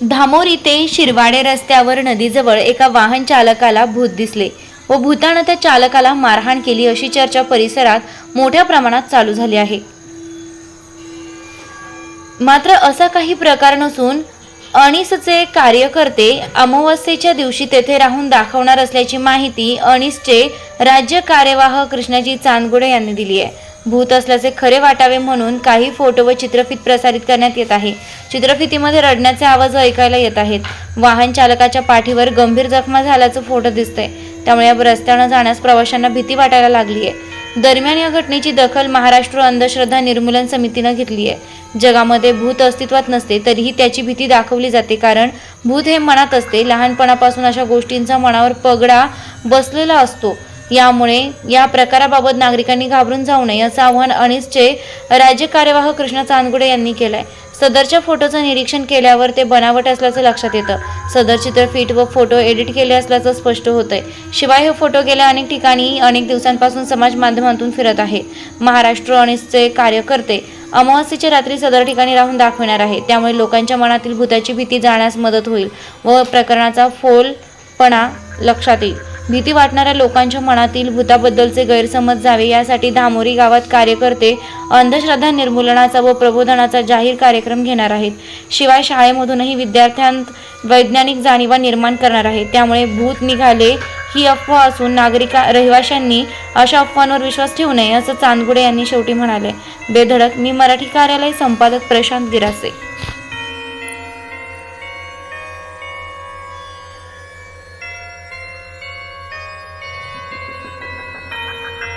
धामोरी ते शिरवाडे रस्त्यावर नदीजवळ एका वाहन चालकाला भूत दिसले व भूतानं त्या चालकाला मारहाण केली अशी चर्चा परिसरात मोठ्या प्रमाणात चालू झाली आहे. मात्र असा काही प्रकार नसून अनिसचे कार्यकर्ते अमावस्येच्या दिवशी तेथे राहून दाखवणार असल्याची माहिती अनिसचे राज्य कार्यवाह कृष्णाजी चांदगुडे यांनी दिली आहे. भूत असल्याचे खरे वाटावे म्हणून काही फोटो व चित्रफित प्रसारित करण्यात येत आहे. चित्रफितीमध्ये रडण्याचे आवाज ऐकायला येत आहेत. वाहन चालकाच्या पाठीवर गंभीर जखमा झाल्याचं फोटो दिसतंय. त्यामुळे या रस्त्यानं जाण्यास प्रवाशांना भीती वाटायला लागली आहे दरम्यान या घटनेची दखल महाराष्ट्र अंधश्रद्धा निर्मूलन समितीनं घेतली आहे जगामध्ये भूत अस्तित्वात नसते तरीही त्याची भीती दाखवली जाते. कारण भूत हे मनात असते. लहानपणापासून अशा गोष्टींचा मनावर पगडा बसलेला असतो. यामुळे या प्रकाराबाबत नागरिकांनी घाबरून जाऊ नये असं आवाहन अनिसचे राज्य कार्यवाह कृष्णा चांदगुडे यांनी केलंय. सदरच्या फोटोचं निरीक्षण केल्यावर ते बनावट असल्याचं लक्षात येतं. सदर चित्रफिट व फोटो एडिट केले असल्याचं स्पष्ट होतंय. शिवाय हे फोटो गेल्या अनेक ठिकाणी अनेक दिवसांपासून समाज माध्यमातून फिरत आहे. महाराष्ट्र अनिसचे कार्यकर्ते अमावास्येच्या रात्री सदर ठिकाणी राहून दाखवणार आहे त्यामुळे लोकांच्या मनातील भूताची भीती जाण्यास मदत होईल व प्रकरणाचा फोलपणा लक्षात येईल. भीती वाटणाऱ्या लोकांच्या मनातील भूताबद्दलचे गैरसमज जावे यासाठी धामोरी गावात कार्यकर्ते अंधश्रद्धा निर्मूलनाचा व प्रबोधनाचा जाहीर कार्यक्रम घेणार आहेत. शिवाय शाळेमधूनही विद्यार्थ्यांत वैज्ञानिक जाणीवा निर्माण करणार आहेत. त्यामुळे भूत निघाले ही अफवा असून नागरिका रहिवाशांनी अशा अफवांवर विश्वास ठेवू नये असं चांदगुडे यांनी शेवटी म्हणाले. बेधडक मी मराठी कार्यालय संपादक प्रशांत गिरासे